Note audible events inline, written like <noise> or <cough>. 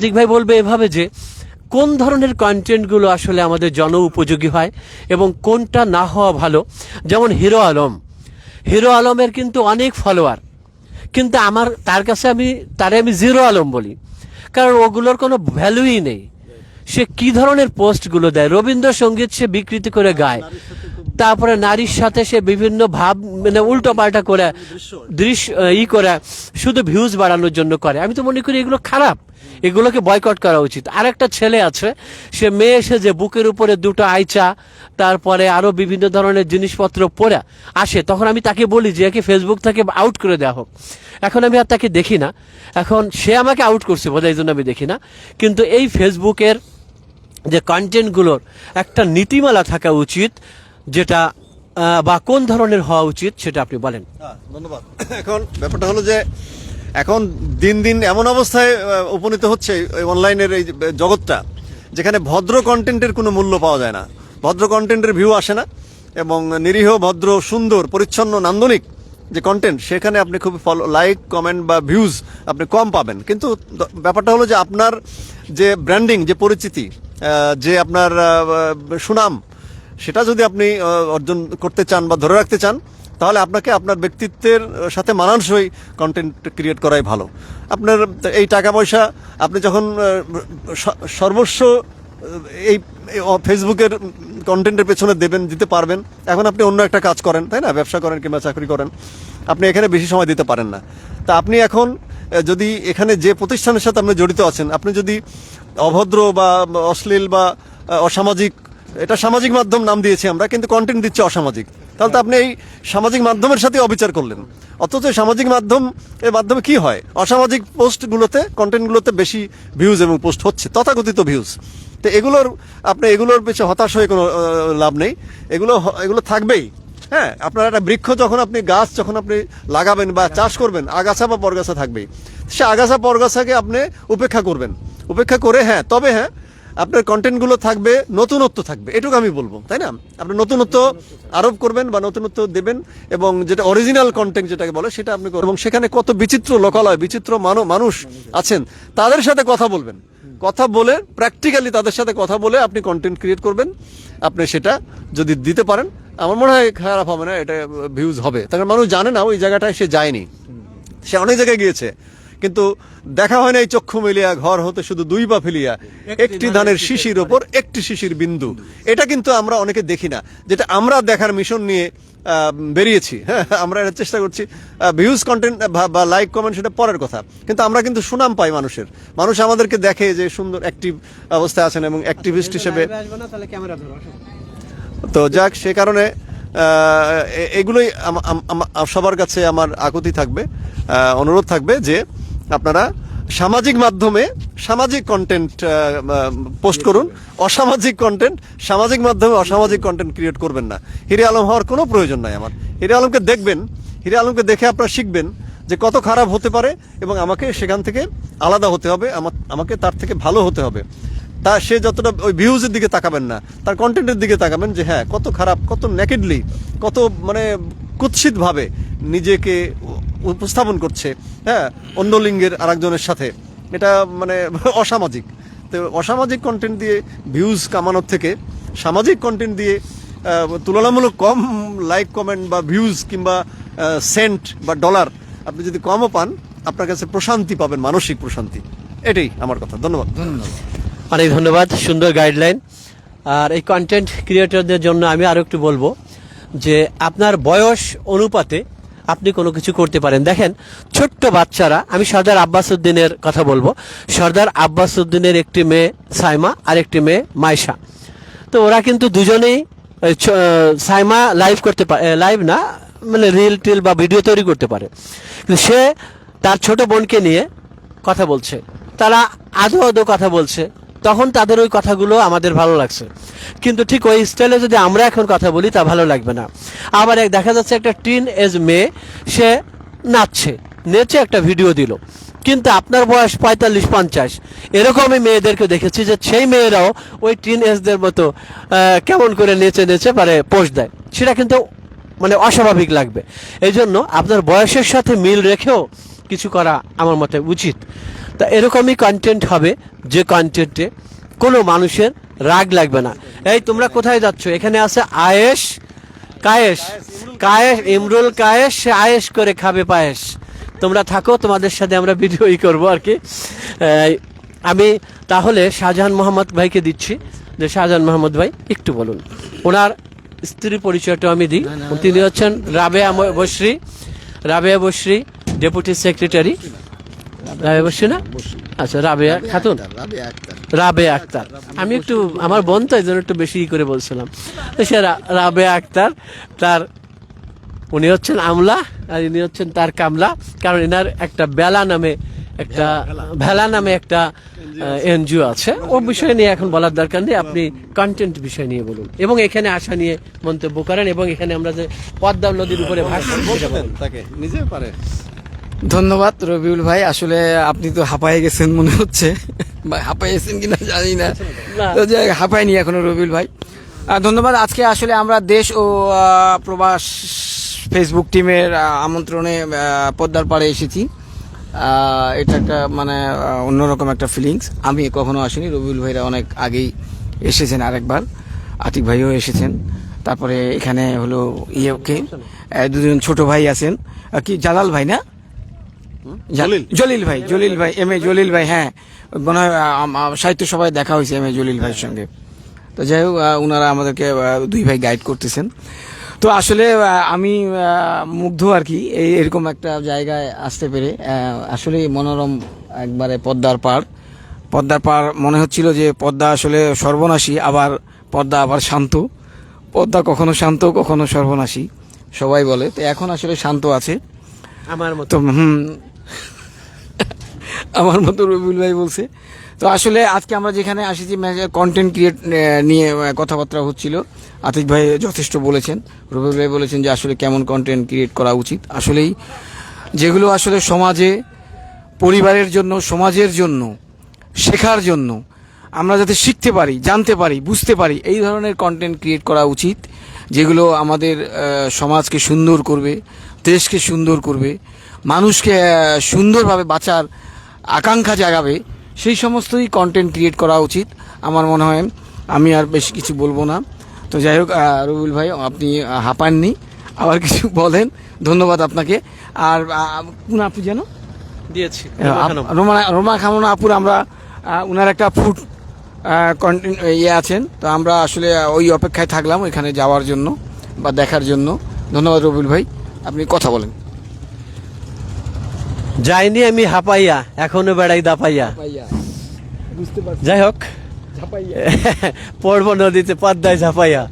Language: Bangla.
দিক ভাই বলবে এভাবে যে, কোন ধরনের কন্টেন্টগুলো আসলে আমাদের জন উপযোগী হয় এবং কোনটা না হওয়া ভালো? যেমন হিরো আলম। হিরো আলমের কিন্তু অনেক ফলোয়ার কিন্তু আমার, তার কাছে আমি, তারে আমি জিরো আলম বলি। কারণ ওগুলোর কোনো ভ্যালুই নেই। সে কি ধরনের পোস্টগুলো দেয়? রবীন্দ্রসঙ্গীত সে বিকৃতি করে গায়। তারপরে নারীর সাথে সে বিভিন্ন ভাব মানে উল্টো পাল্টা করে, দৃশ্য, ই করে, শুধু ভিউজ বাড়ানোর জন্য করে। আমি তো মনে করি এগুলো খারাপ। এগুলোকে বয়কট করা উচিত। আর একটা ছেলে আছে, সে মেয়ে এসে যে বুকের উপরে দুটো আইচা, তারপরে আরও বিভিন্ন ধরনের জিনিসপত্র পরে আসে, তখন আমি তাকে বলি যে, একে ফেসবুক থেকে আউট করে দেওয়া হোক। এখন আমি আর তাকে দেখি না। এখন সে আমাকে আউট করছে বোধহয় এই জন্য আমি দেখি না। কিন্তু এই ফেসবুকের যে কন্টেন্টগুলোর একটা নীতিমালা থাকা উচিত, যেটা বা কোন ধরনের হওয়া উচিত, সেটা আপনি বলেন। ধন্যবাদ। <coughs> এখন ব্যাপারটা হলো যে এখন দিন দিন এমন অবস্থায় উপনীত হচ্ছে অনলাইনের এই জগৎটা, যেখানে ভদ্র কন্টেন্টের কোনো মূল্য পাওয়া যায় না। ভদ্র কন্টেন্টের ভিউ আসে না এবং নিরীহ, ভদ্র, সুন্দর, পরিচ্ছন্ন, নান্দনিক যে কন্টেন্ট সেখানে আপনি খুব ফলো লাইক কমেন্ট বা ভিউজ আপনি কম পাবেন। কিন্তু ব্যাপারটা হলো যে আপনার যে ব্র্যান্ডিং যে পরিচিতি যে আপনার সুনাম, সেটা যদি আপনি অর্জন করতে চান বা ধরে রাখতে চান তাহলে আপনাকে আপনার ব্যক্তিত্বের সাথে মানানসই কন্টেন্ট ক্রিয়েট করাই ভালো। আপনার এই টাকা পয়সা আপনি যখন সর্বস্ব এই ফেসবুকের কন্টেন্টের পেছনে দেবেন, দিতে পারবেন। এখন আপনি অন্য একটা কাজ করেন, তাই না? ব্যবসা করেন কিংবা চাকরি করেন। আপনি এখানে বেশি সময় দিতে পারেন না। তা আপনি এখন যদি এখানে যে প্রতিষ্ঠানের সাথে আপনি জড়িত আছেন, আপনি যদি অভদ্র বা অশ্লীল বা অসামাজিক, এটা সামাজিক মাধ্যম নাম দিয়েছি আমরা, কিন্তু কন্টেন্ট দিচ্ছে অসামাজিক। তাহলে তো আপনি এই সামাজিক মাধ্যমের সাথে অবিচার করলেন। অথচ সামাজিক মাধ্যম, এর মাধ্যমে কি হয়? অসামাজিক পোস্টগুলোতে, কন্টেন্টগুলোতে বেশি ভিউজ এবং পোস্ট হচ্ছে, তথাকথিত ভিউজ তো এগুলোর, আপনি এগুলোর পেছনে হতাশ হয়ে কোনো লাভ নেই। এগুলো এগুলো থাকবেই। হ্যাঁ আপনার একটা বৃক্ষ যখন আপনি, গাছ যখন আপনি লাগাবেন বা চাষ করবেন, আগাছা বা পরগাছা থাকবেই। সে আগাছা পরগাছাকে আপনি উপেক্ষা করবেন। উপেক্ষা করে হ্যাঁ তবে হ্যাঁ আপনার কন্টেন্টগুলো থাকবে, নতুনত্ব থাকবে। এটুকু আমি বলব, তাই না? আপনি নতুনত্ব আরোপ করবেন বা নতুনত্ব দেবেন এবং যেটা অরিজিনাল কন্টেন্ট যেটাকে বলে, সেটা আপনি। এবং সেখানে কত বিচিত্র লোকালয়, বিচিত্র মানো- মানুষ আছেন, তাদের সাথে কথা বলবেন। কথা বলে প্র্যাকটিক্যালি তাদের সাথে কথা বলে আপনি কন্টেন্ট ক্রিয়েট করবেন। আপনি সেটা যদি দিতে পারেন, আমার মনে হয় খারাপ হবে না, এটা ভিউজ হবে। তার মানুষ জানে না, ওই জায়গাটায় সে যায়নি। সে অনেক জায়গায় গিয়েছে। কিন্তু দেখা হয় নাই চক্ষু মেলিয়া ঘর হতে শুধু দুই বা ফেলিয়া। একটি ধানের শিশির ওপর একটি শিশির বিন্দু। এটা কিন্তু আমরা অনেকে দেখি না যেটা আমরা দেখার মিশন নিয়ে বেরিয়েছি। হ্যাঁ আমরা এটা চেষ্টা করছি ভিউজ কন্টেন্ট বা লাইক কমেন্ট সেটা পরের কথা। কিন্তু আমরা কিন্তু সুনাম পাই মানুষের। মানুষ আমাদেরকে দেখে যে সুন্দর অ্যাক্টিভ অবস্থায় আছেন এবং অ্যাক্টিভিস্ট হিসেবে তো যাক সে কারণে এগুলোই সবার কাছে আমার আকুতি থাকবে অনুরোধ থাকবে যে আপনারা সামাজিক মাধ্যমে সামাজিক কন্টেন্ট পোস্ট করুন। অসামাজিক কন্টেন্ট সামাজিক মাধ্যমে অসামাজিক কন্টেন্ট ক্রিয়েট করবেন না। হিরে আলম হওয়ার কোনো প্রয়োজন নাই আমার। হিরে আলমকে দেখবেন হিরে আলমকে দেখে আপনারা শিখবেন যে কত খারাপ হতে পারে এবং আমাকে সেখান থেকে আলাদা হতে হবে আমা- আমাকে তার থেকে ভালো হতে হবে। তা সে যতটা ওই ভিউজের দিকে তাকাবেন না তার কন্টেন্টের দিকে তাকাবেন যে হ্যাঁ কত খারাপ কত নেকেডলি কত মানে কুৎসিত ভাবে নিজেকে উপস্থাপন করছে হ্যাঁ অন্য লিঙ্গের আরেকজনের সাথে। এটা মানে <laughs> অসামাজিক। তো অসামাজিক কন্টেন্ট দিয়ে ভিউজ কামানোর থেকে সামাজিক কন্টেন্ট দিয়ে তুলনামূলক কম লাইক কমেন্ট বা ভিউজ কিংবা সেন্ট বা ডলার আপনি যদি কমও পান, আপনার কাছে প্রশান্তি পাবেন, মানসিক প্রশান্তি। এটাই আমার কথা। ধন্যবাদ। ধন্যবাদ। অনেক ধন্যবাদ। সুন্দর গাইডলাইন আর এই কন্টেন্ট ক্রিয়েটরদের জন্য আমি আরও একটু বলব যে আপনার বয়স অনুপাতে আপনি কোনো কিছু করতে পারেন। দেখেন, ছোট্ট বাচ্চারা, আমি সর্দার আব্বাস উদ্দিনের কথা বলব। সর্দার আব্বাস উদ্দিনের একটি মেয়ে সাইমা আর একটি মেয়ে মাইশা তো ওরা কিন্তু দুজনেই সাইমা লাইভ করতে পারে লাইভ না মানে রিল টিল বা ভিডিও তৈরি করতে পারে। কিন্তু সে তার ছোট বোনকে নিয়ে কথা বলছে। তারা আদো আদো কথা বলছে। তখন তাদের ওই কথাগুলো আমাদের ভালো লাগছে। কিন্তু ঠিক ওই স্টাইলে যদি আমরা এখন কথা বলি, তা ভালো লাগবে না। আবার এক দেখা যাচ্ছে একটা টিন এজ মেয়ে, সে নাচছে, নেচে একটা ভিডিও দিল। কিন্তু আপনার বয়স পঁয়তাল্লিশ, পঞ্চাশ। এরকমই মেয়েদেরকে দেখেছি যে সেই মেয়েরাও ওই টিন এজদের মতো কেমন করে নেচে নেচে পারে পোস্ট দেয়। সেটা কিন্তু মানে অস্বাভাবিক লাগবে। এই জন্য আপনার বয়সের সাথে মিল রেখেও কিছু করা আমার মতে উচিত। তা এরকমই কন্টেন্ট হবে যে কন্টেন্টে কোনো মানুষের রাগ লাগবে না। এই তোমরা কোথায় যাচ্ছ? এখানে আছে আয়েশ কায়েশ। কায়েশ ইমরুল কায়েশ সে আয়েশ করে খাবে পায়েস তোমরা থাকো তোমাদের সাথে আমরা ভিডিওই করব আর কি। আমি তাহলে শাহজাহান মোহাম্মদ ভাইকে দিচ্ছি। যে শাহজাহান মোহাম্মদ ভাই একটু বলুন। ওনার স্ত্রী পরিচয়টা আমি দিই। তিনি হচ্ছেন রাবেয়া বসরি রাবেয়া বসরি ডেপুটি সেক্রেটারি রাবেয়া বসরি না? আচ্ছা রাবেয়া খাতুন। রাবে আক্তার। আমি একটু আমার বোন তো এই জন্য একটু বেশি করে বলছিলাম। তো সে রা- রাবে আক্তার তার উনি হচ্ছেন আমলা আর ইনি হচ্ছেন তার কামলা। কারণ এনার একটা বেলা নামে একটা ভেলা নামে একটা এনজিও আছে। ও বিষয় নিয়ে এখন বলার দরকার নেই। আপনি কন্টেন্ট বিষয় নিয়ে বলুন। এবং এখানে আসা নিয়ে মন্তব্য করেন এবং এখানে আমরা যে পদ্মা নদীর উপরে ভাষণ নিজে পারে। ধন্যবাদ রবিউল ভাই। আসলে আপনি তো হাঁপায়ে গেছেন মনে হচ্ছে। বা হাঁপাইয়েছেন কিনা জানি না। তো যাই হোক, হাঁপায়নি এখনও রবিউল ভাই। ধন্যবাদ। আজকে আসলে আমরা দেশ ও প্রবাস ফেসবুক টিমের আমন্ত্রণে পদ্মার পাড়ে এসেছি। এটা একটা মানে অন্যরকম একটা ফিলিংস আমি কখনো আসিনি। রবিউল ভাইরা অনেক আগেই এসেছেন আরেকবার। আতিক ভাইও এসেছেন। তারপরে এখানে হলো ইয়ে কে আহ, দুজন ছোট ভাই আছেন। কি জালাল ভাই না? জলিল। জলিল ভাই জলিল ভাই এম এ জলিল ভাই হ্যাঁ। মনে হয় সাহিত্য সভায় দেখা হয়েছে এম এ জলিল ভাইয়ের সঙ্গে। তো যাই হোক ওনারা আমাদেরকে দুই ভাই গাইড করতেছেন। তো আসলে আমি মুগ্ধ আর কি এই এরকম একটা জায়গায় আসতে পেরে আসলে মনোরম একবারে পদ্মার পাড়। পদ্মার পাড় মনে হচ্ছিল যে পদ্মা আসলে সর্বনাশী আবার পদ্মা আবার শান্ত। পদ্মা কখনো শান্ত কখনো সর্বনাশী সবাই বলে। তো এখন আসলে শান্ত আছে। আমার মতো। হুম <laughs> আমার মতো রবিউল ভাই বলছে। তো আসলে আজকে আমরা যেখানে আসেছি কন্টেন্ট ক্রিয়েট নিয়ে কথাবার্তা হচ্ছিল। আতিক ভাই যথেষ্ট বলেছেন। রবিউল ভাই বলেছেন যে আসলে কেমন কন্টেন্ট ক্রিয়েট করা উচিত। আসলেই যেগুলো আসলে সমাজে, পরিবারের জন্য, সমাজের জন্য, শেখার জন্য আমরা যাতে শিখতে পারি, জানতে পারি, বুঝতে পারি, এই ধরনের কন্টেন্ট ক্রিয়েট করা উচিত। যেগুলো আমাদের সমাজকে সুন্দর করবে, দেশকে সুন্দর করবে। মানুষকে সুন্দরভাবে বাঁচার আকাঙ্ক্ষা জাগাবে সেই সমস্তই কন্টেন্ট ক্রিয়েট করা উচিত। আমার মনে হয় আমি আর বেশি কিছু বলব না। তো যাই হোক রবিউল ভাই আপনি হাঁপাননি। আবার কিছু <laughs> বলেন। ধন্যবাদ আপনাকে। আর কোন আপু যেন দিয়েছি। রোমা রোমা খামনা আপুর আমরা ওনার একটা ফুড কন্টেন্ট ইয়ে আছেন। তো আমরা আসলে ওই অপেক্ষায় থাকলাম ওইখানে যাওয়ার জন্য বা দেখার জন্য। ধন্যবাদ রবিউল ভাই। আপনি কথা বলেন। যাইনি আমি হাঁপাইয়া এখনও বেড়াই দাপাইয়া। যাই হোক পড়ব নদীতে পদ্মায় ঝাপাইয়া।